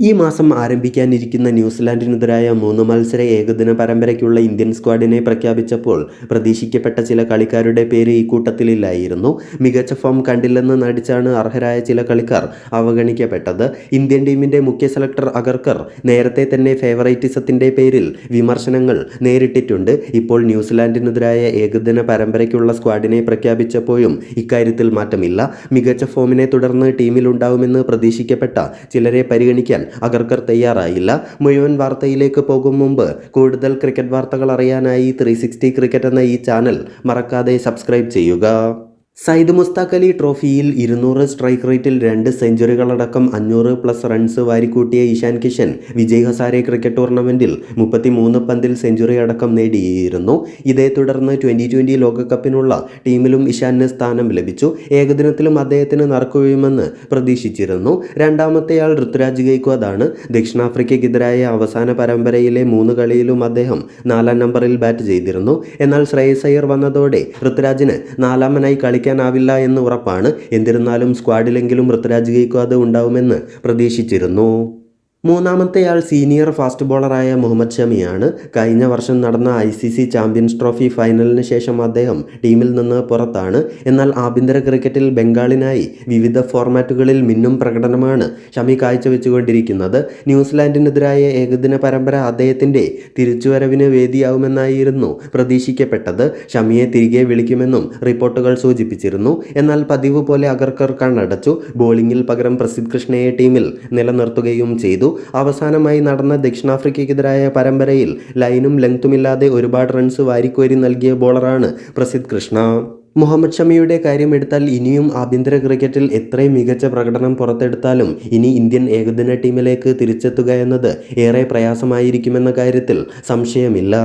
ഈ മാസം ആരംഭിക്കാനിരിക്കുന്ന ന്യൂസിലാൻഡിനെതിരായ മൂന്ന് മത്സര ഏകദിന പരമ്പരയ്ക്കുള്ള ഇന്ത്യൻ സ്ക്വാഡിനെ പ്രഖ്യാപിച്ചപ്പോൾ പ്രതീക്ഷിക്കപ്പെട്ട ചില കളിക്കാരുടെ പേര് ഈ കൂട്ടത്തിലില്ലായിരുന്നു. മികച്ച ഫോം കണ്ടില്ലെന്ന് നടിച്ചാണ് അർഹരായ ചില കളിക്കാർ അവഗണിക്കപ്പെട്ടത്. ഇന്ത്യൻ ടീമിന്റെ മുഖ്യ സെലക്ടർ അഗർക്കർ നേരത്തെ തന്നെ ഫേവറേറ്റിസത്തിന്റെ പേരിൽ വിമർശനങ്ങൾ നേരിട്ടിട്ടുണ്ട്. ഇപ്പോൾ ന്യൂസിലാൻഡിനെതിരായ ഏകദിന പരമ്പരയ്ക്കുള്ള സ്ക്വാഡിനെ പ്രഖ്യാപിച്ചപ്പോഴും ഇക്കാര്യത്തിൽ മാറ്റമില്ല. മികച്ച ഫോമിനെ തുടർന്ന് ടീമിലുണ്ടാവുമെന്ന് പ്രതീക്ഷിക്കപ്പെട്ട ചിലരെ പരിഗണിക്കാൻ അഗർക്കർ തയ്യാറായില്ല. മുഴുവൻ വാർത്തയിലേക്ക് പോകും മുമ്പ് കൂടുതൽ ക്രിക്കറ്റ് വാർത്തകൾ അറിയാനായി ത്രീ ക്രിക്കറ്റ് എന്ന ഈ ചാനൽ മറക്കാതെ സബ്സ്ക്രൈബ് ചെയ്യുക. സയ്യിദ് മുസ്താഖ് അലി ട്രോഫിയിൽ ഇരുന്നൂറ് സ്ട്രൈക്ക് റേറ്റിൽ രണ്ട് സെഞ്ചുറികളടക്കം അഞ്ഞൂറ് പ്ലസ് റൺസ് വാരിക്കൂട്ടിയ ഇഷാൻ കിഷൻ വിജയ് ഹസാരെ ക്രിക്കറ്റ് ടൂർണമെന്റിൽ മുപ്പത്തിമൂന്ന് പന്തിൽ സെഞ്ചുറി അടക്കം നേടിയിരുന്നു. ഇതേ തുടർന്ന് ട്വന്റി ട്വന്റി ലോകകപ്പിനുള്ള ടീമിലും ഇഷാന് സ്ഥാനം ലഭിച്ചു. ഏകദിനത്തിലും അദ്ദേഹത്തിന് നറുക്കുവീഴുമെന്ന് പ്രതീക്ഷിച്ചിരുന്നു. രണ്ടാമത്തെയാൾ ഋതുരാജ് ഗൈക്വാദാണ്. ദക്ഷിണാഫ്രിക്കയ്ക്കെതിരായ അവസാന പരമ്പരയിലെ മൂന്ന് കളിയിലും അദ്ദേഹം നാലാം നമ്പറിൽ ബാറ്റ് ചെയ്തിരുന്നു. എന്നാൽ ശ്രേയസ് അയ്യർ വന്നതോടെ ഋതുരാജിന് നാലാമനായി കളിക്കാനാവില്ല എന്ന് ഉറപ്പാണ്. എന്നിരുന്നാലും സ്ക്വാഡിലെങ്കിലും ഋതുരാജ് ഗെയ്ക്വാദ് ഉണ്ടാവുമെന്ന് പ്രതീക്ഷിച്ചിരുന്നു. മൂന്നാമത്തെയാൾ സീനിയർ ഫാസ്റ്റ് ബോളറായ മുഹമ്മദ് ഷമിയാണ്. കഴിഞ്ഞ വർഷം നടന്ന I C C champions trophy ഫൈനലിന് ശേഷം അദ്ദേഹം ടീമിൽ നിന്ന് പുറത്താണ്. എന്നാൽ ആഭ്യന്തര ക്രിക്കറ്റിൽ ബംഗാളിനായി വിവിധ ഫോർമാറ്റുകളിൽ മിന്നും പ്രകടനമാണ് ഷമി കാഴ്ചവെച്ചുകൊണ്ടിരിക്കുന്നത്. ന്യൂസിലാൻഡിനെതിരായ ഏകദിന പരമ്പര അദ്ദേഹത്തിന്റെ തിരിച്ചുവരവിന് വേദിയാവുമെന്നായിരുന്നു പ്രതീക്ഷിക്കപ്പെട്ടത്. ഷമിയെ തിരികെ വിളിക്കുമെന്നും റിപ്പോർട്ടുകൾ സൂചിപ്പിച്ചിരുന്നു. എന്നാൽ പതിവ് പോലെ അഗർക്കർ കണ്ണടച്ചു. ബോളിംഗിൽ പകരം പ്രസിദ്ധ് കൃഷ്ണയെ ടീമിൽ നിലനിർത്തുകയും ചെയ്തു. അവസാനമായി നടന്ന ദക്ഷിണാഫ്രിക്കയ്ക്കെതിരായ പരമ്പരയിൽ ലൈനും ലെങ്തുമില്ലാതെ ഒരുപാട് റൺസ് വാരിക്കോരി നൽകിയ ബോളറാണ് പ്രസിദ്ധ് കൃഷ്ണ. മുഹമ്മദ് ഷമിയുടെ കാര്യം എടുത്താൽ ഇനിയും ആഭ്യന്തര ക്രിക്കറ്റിൽ എത്രയും മികച്ച പ്രകടനം പുറത്തെടുത്താലും ഇനി ഇന്ത്യൻ ഏകദിന ടീമിലേക്ക് തിരിച്ചെത്തുക എന്നത് ഏറെ പ്രയാസമായിരിക്കുമെന്ന കാര്യത്തിൽ സംശയമില്ല.